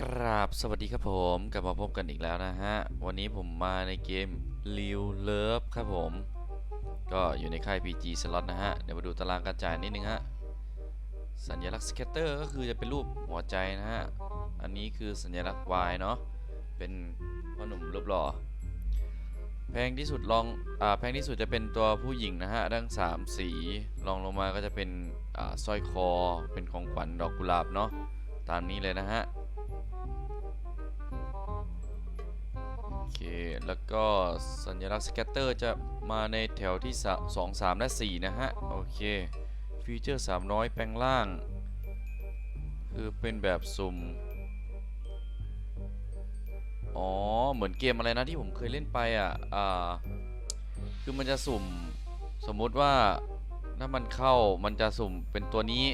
กราบสวัสดีครับผมกลับมาพบกันอีกแล้วนะฮะ วันนี้ผมมาในเกม l i v Love ครับผม ก็อยู่ในค่าย PG Slot นะฮะ เดี๋ยวมาดูตารางการจ่ายนิดนึงฮะ สัญลักษณ์สเก็ตเตอร์ก็คือจะเป็นรูปหัวใจนะฮะ อันนี้คือสัญลักษณ์ Y เนาะเป็นพ่อหนุ่มรูปหล่อ แพงที่สุดลองอ่าแพงที่สุดจะเป็นตัวผู้หญิงนะฮะทั้ง3สีลองลงมาก็จะเป็นอ่าสร้อยคอเป็นของขวัญดอกกุหลาบเนาะตามนี้เลยนะฮะโอเคแล้วก็สัญลักษณ์สแกตเตอร์จะมาในแถวที่สะ2 3 และ 4 นะฮะ โอเคฟีเจอร์ 300 แปลงล่าง คือเป็นแบบสุ่ม เหมือนเกมอะไรนะที่ผมเคยเล่นไปอะอ่าคือมันจะสุ่มสมมุติว่าถ้ามันเข้ามันจะสุ่มเป็นตัวนี้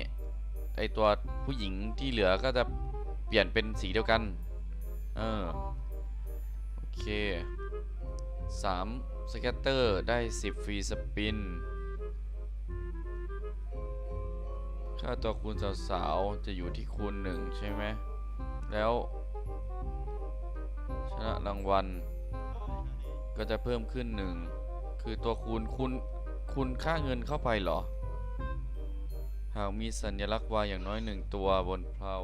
ไอตัวผู้หญิงที่เหลือก็จะเปลี่ยนเป็นสีเดียวกัน เออ โอเค3สแกตเตอร์ ได้ 10 ฟรีสปิน ค่าตัวคูณสาวๆ จะอยู่ที่คูณ 1 ใช่ไหม แล้ว นะรางวัล ก็จะเพิ่มขึ้น1คือตัวคูณคูณคูณค่าเงินเข้าไปเหรอ หากมีสัญลักษณ์วายอย่างน้อย1ตัวบนเพลา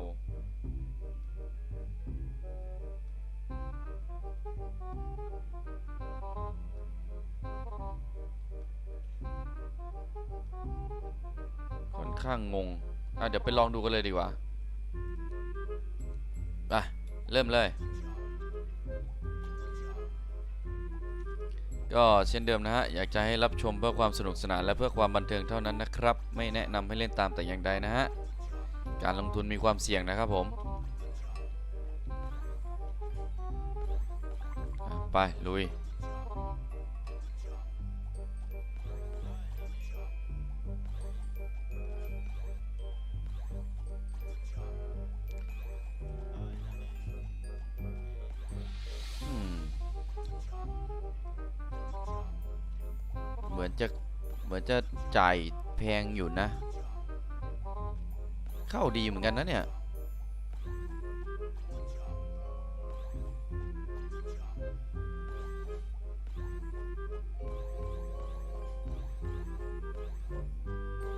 ค่อนข้างงง อะ เดี๋ยวไปลองดูกันเลยดีกว่า ไป เริ่มเลย ก็เช่นเดิมนะฮะ อยากจะให้รับชมเพื่อความสนุกสนานและเพื่อความบันเทิงเท่านั้นนะครับ ไม่แนะนำให้เล่นตามแต่อย่างใดนะฮะ การลงทุนมีความเสี่ยงนะครับผม ไป ลุย มือนจะเหมือนจะจ่ายแพงอยู่นะ เข้าดีเหมือนกันนะเนี่ย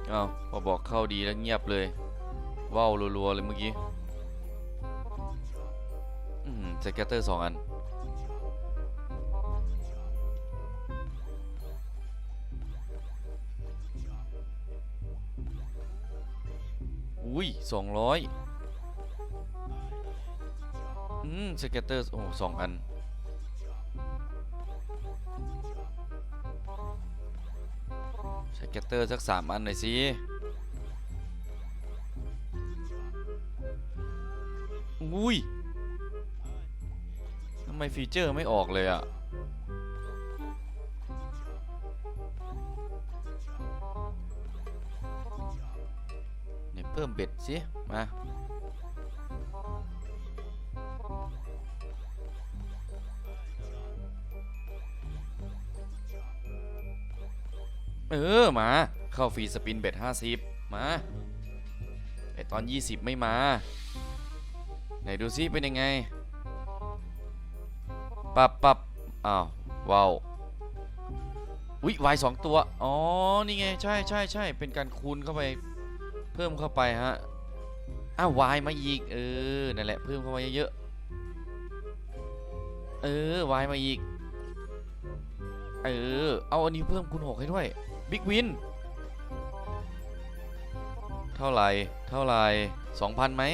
เอาพอบอกเข้าดีแล้วเงียบเลยว้าวรัวๆเลยเมื่อกี้อืมสแกตเตอร์สองอัน อุ้ยสองร้อยอืมสเก็ตเตอร์ โอ้สองอัน สเก็ตเตอร์สักสามอันหน่อยสิอุ้ยทำไมฟีเจอร์ไม่ออกเลยอะ พิ่มเบ็ดสิ มา เออ มา เข้าฟรีสปินเบ็ด50 มาไอตอน 20 ไม่มา ไหนดูซิเป็นยังไง ปับปับอ้าวว้าวอุ๊ยวายสองตัว อ๋อ นี่ไง ใช่ใช่ใช่เป็นการคูณเข้าไป เพิ่มเข้าไปฮะอ้าววายมาอีกเออนั่นแหละเพิ่มเข้ามาเยอะๆเออวายมาอีกเออเอาอันนี้เพิ่มคูณหกให้ด้วยบิ๊กวินเท่าไหร่เท่าไหร่สองพันไหม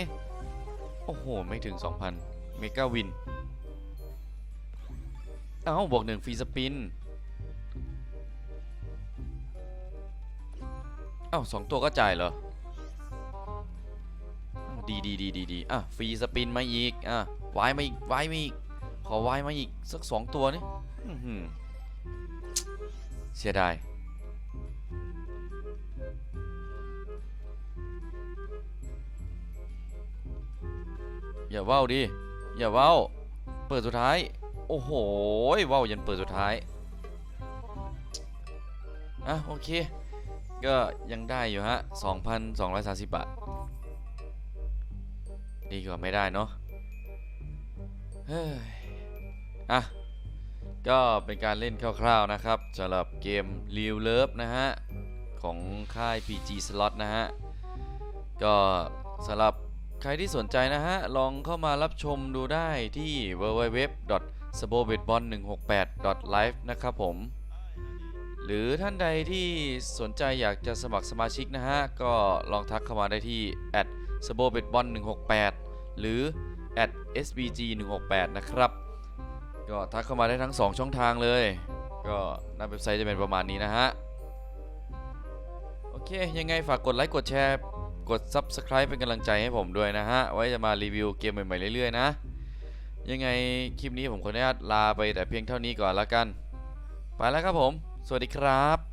โอ้โห ไม่ถึง 2,000 เมกาวิน เอ้าบวกหนึ่งฟรีสปิน เอ้าสองตัวก็จ่ายเหรอ ดีดีดีดีดีอะฟรีสปินมาอีกอะวายมาอีกวายมาอีกขอวายมาอีกสักสองตัวนี่เสียดายอย่าเว้าวดิอย่าเว้าวเปิดสุดท้าย โอ้โหเว้าวยันเปิดสุดท้ายอะโอเค ก็ยังได้อยู่ฮะ 2,230 บาท ดีกว่าไม่ได้เนาะเฮ้ยอะ ก็เป็นการเล่นคร่าวๆนะครับสำหรับเกม Real Love นะฮะ ของค่าย PG Slot นะฮะ ก็สำหรับใครที่สนใจนะฮะ ลองเข้ามารับชมดูได้ที่ www.sabobetball168.live นะครับผม หรือท่านใดที่สนใจอยากจะสมัครสมาชิกนะฮะ ก็ลองทักเข้ามาได้ที่ s a b o b e t b o l 168 หรือ @sbg 168 นะครับ ก็ทักเข้ามาได้ทั้ง 2 ช่องทางเลย ก็หน้าเว็บไซต์จะเป็นประมาณนี้นะฮะ โอเค ยังไงฝากกดไลค์กดแชร์กด Subscribe เป็นกำลังใจให้ผมด้วยนะฮะ ไว้จะมารีวิวเกมใหม่ๆเรื่อยๆนะ ยังไงคลิปนี้ผมขออนุญาตลาไปแต่เพียงเท่านี้ก่อนละกัน ไปแล้วครับผม สวัสดีครับ